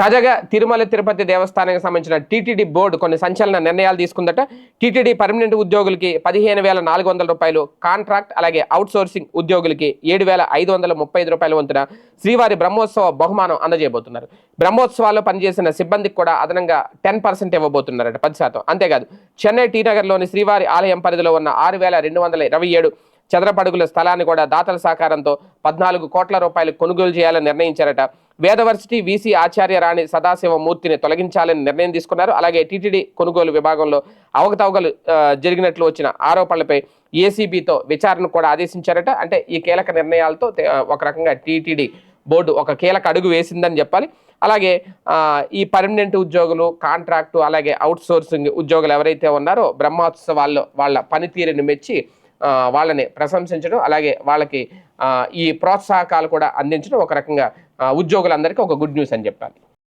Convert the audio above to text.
తాజాగా తిరుమల తిరుపతి దేవస్థానానికి సంబంధించిన టీటీడీ బోర్డు కొన్ని సంచలన నిర్ణయాలు తీసుకుందట. టీటీడీ పర్మనెంట్ ఉద్యోగులకి పదిహేను వేల నాలుగు వందల రూపాయలు కాంట్రాక్ట్ అలాగే అవుట్ సోర్సింగ్ ఉద్యోగులకి ఏడు వేల ఐదు వందల ముప్పై ఐదు రూపాయల వంతున శ్రీవారి బ్రహ్మోత్సవ బహుమానం అందజేయబోతున్నారు. బ్రహ్మోత్సవాల్లో పనిచేసిన సిబ్బందికి కూడా అదనంగా టెన్ పర్సెంట్ ఇవ్వబోతున్నారట పది శాతం. అంతేకాదు చెన్నై టీనగర్లోని శ్రీవారి ఆలయం పరిధిలో ఉన్న ఆరు వేల రెండు వందల ఇరవై ఏడు చదరపడుగుల స్థలాన్ని కూడా దాతల సహకారంతో పద్నాలుగు కోట్ల రూపాయలు కొనుగోలు చేయాలని నిర్ణయించారట. వేదవర్సిటీ వీసీ ఆచార్య రాణి సదాశివమూర్తిని తొలగించాలని నిర్ణయం తీసుకున్నారు. అలాగే టీటీడీ కొనుగోలు విభాగంలో అవకతవకలు జరిగినట్లు వచ్చిన ఆరోపణలపై ఏసీబీతో విచారణ కూడా ఆదేశించారట. అంటే ఈ కీలక నిర్ణయాలతో ఒక రకంగా టీటీడీ బోర్డు ఒక కీలక అడుగు వేసిందని చెప్పాలి. అలాగే ఈ పర్మనెంట్ ఉద్యోగులు కాంట్రాక్టు అలాగే అవుట్ సోర్సింగ్ ఉద్యోగులు ఎవరైతే ఉన్నారో బ్రహ్మోత్సవాల్లో వాళ్ళ పనితీరుని మెచ్చి వాళ్ళని ప్రశంసించడం అలాగే వాళ్ళకి ఈ ప్రోత్సాహకాలు కూడా అందించడం ఒక రకంగా ఉద్యోగులందరికీ ఒక గుడ్ న్యూస్ అని చెప్పాలి.